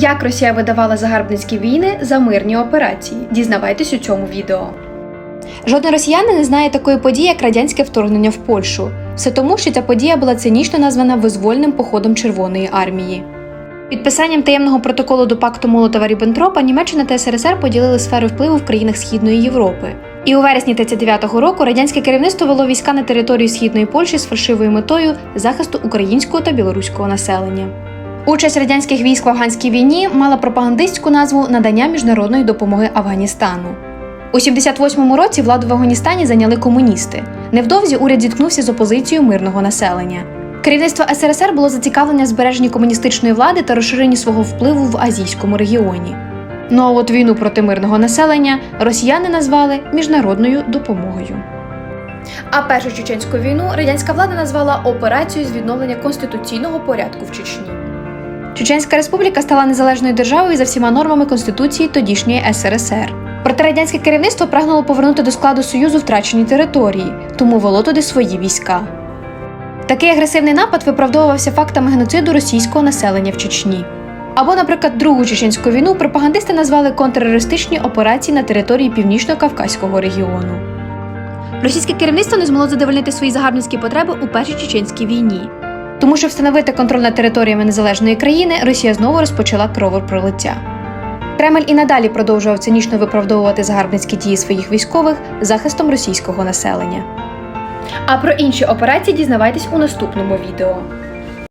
Як Росія видавала загарбницькі війни за мирні операції? Дізнавайтесь у цьому відео. Жоден росіянин не знає такої події, як радянське вторгнення в Польщу. Все тому, що ця подія була цинічно названа визвольним походом Червоної армії. Підписанням таємного протоколу до пакту Молотова Ріббентропа Німеччина та СРСР поділили сфери впливу в країнах Східної Європи. І у вересні 39-го року радянське керівництво вело війська на територію східної Польщі з фальшивою метою захисту українського та білоруського населення. Участь радянських військ в афганській війні мала пропагандистську назву надання міжнародної допомоги Афганістану. У 78-му році владу в Афганістані зайняли комуністи. Невдовзі уряд зіткнувся з опозицією мирного населення. Керівництво СРСР було зацікавлене збереженні комуністичної влади та розширенні свого впливу в азійському регіоні. Ну а от війну проти мирного населення росіяни назвали міжнародною допомогою. А першу чеченську війну радянська влада назвала операцією з відновлення конституційного порядку в Чечні. Чеченська республіка стала незалежною державою за всіма нормами конституції тодішньої СРСР. Проте радянське керівництво прагнуло повернути до складу союзу втрачені території, тому вело туди свої війська. Такий агресивний напад виправдовувався фактами геноциду російського населення в Чечні. Або, наприклад, Другу чеченську війну пропагандисти назвали контртерористичні операції на території північно-кавказького регіону. Російське керівництво не змогло задовольнити свої загарбницькі потреби у першій чеченській війні. Тому що встановити контроль над територіями незалежної країни Росія знову розпочала кровопролиття. Кремль і надалі продовжував цинічно виправдовувати загарбницькі дії своїх військових захистом російського населення. А про інші операції дізнавайтесь у наступному відео.